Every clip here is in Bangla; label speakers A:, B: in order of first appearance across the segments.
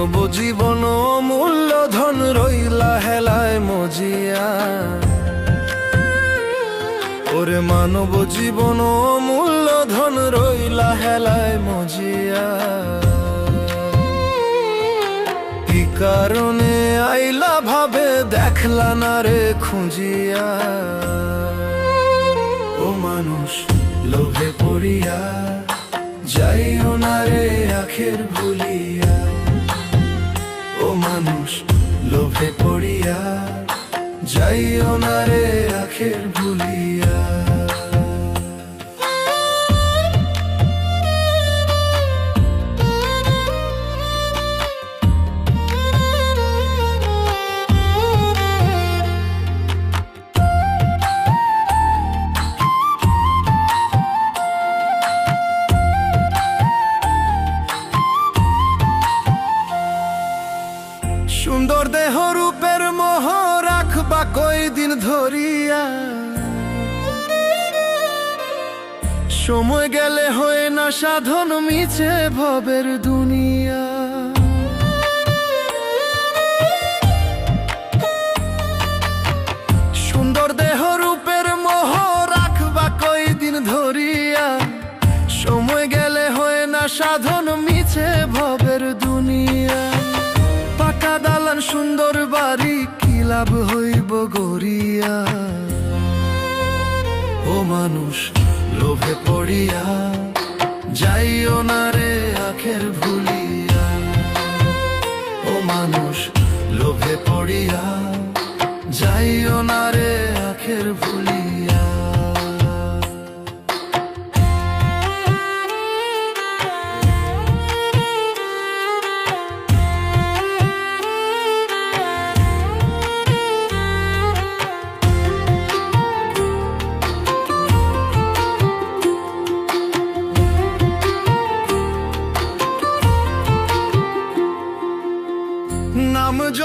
A: মানব জীবন মূল্য ধন রইলা হেলায় মজিয়া। ওরে মানব জীবন মূল্য ধন রইলা হেলায় মজিয়া। কি কারণে আইলা ভাবে দেখলা না রে খুঁজিয়া। ও মানুষ, লোভে পড়িয়া, যাইও না রে আখের ভুলিয়া। ও মানুষ লোভে পড়িয়া যাইও না রে আখের ভুলিয়া। দেহ রূপের মোহ রাখবা কই দিন ধরিয়া। সময় গেলে হয় না সাধন, মিছে ভবের দুনিয়া। সুন্দর দেহ রূপের রাখবা কয়দিন ধরিয়া। সময় গেলে হয় না সাধন, মিছে দুনিয়া পাকা দালান সুন্দর বাড়ি, কি লাভ হইব গরিয়া ও মানুষ, লোভে পড়িয়া, যাইও না রে আখের ভুলিয়া।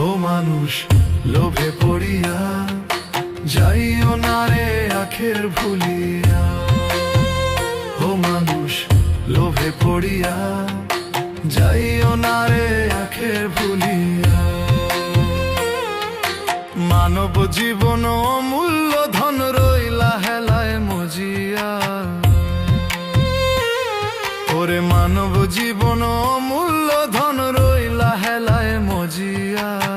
A: ও মানুষ, লোভে পড়িয়া যাইও না রে আখের ভুলিয়া। ও মানুষ, লোভে পড়িয়া যাইও না রে আখের ভুলিয়া। মানব জীবন অমূল্য ধন রইলা হেলায় মজিয়া। ওরে মানব জীবন অমূল্য ধন রইলা হেলায় মজিয়া।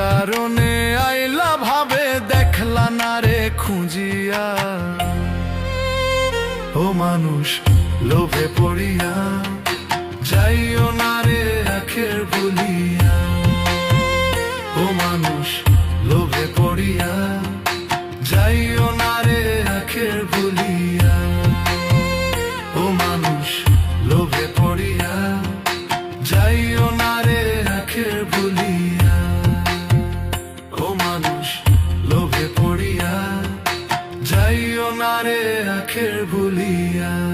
A: কারণে আইলা ভাবে দেখলা না রে খুঁজিয়া। ও মানুষ, লোভে পড়িয়া, যাইও না রে আখের বলিয়া ও মানুষ, লোভে পড়িয়া, যাইও না লোভে পড়িয়া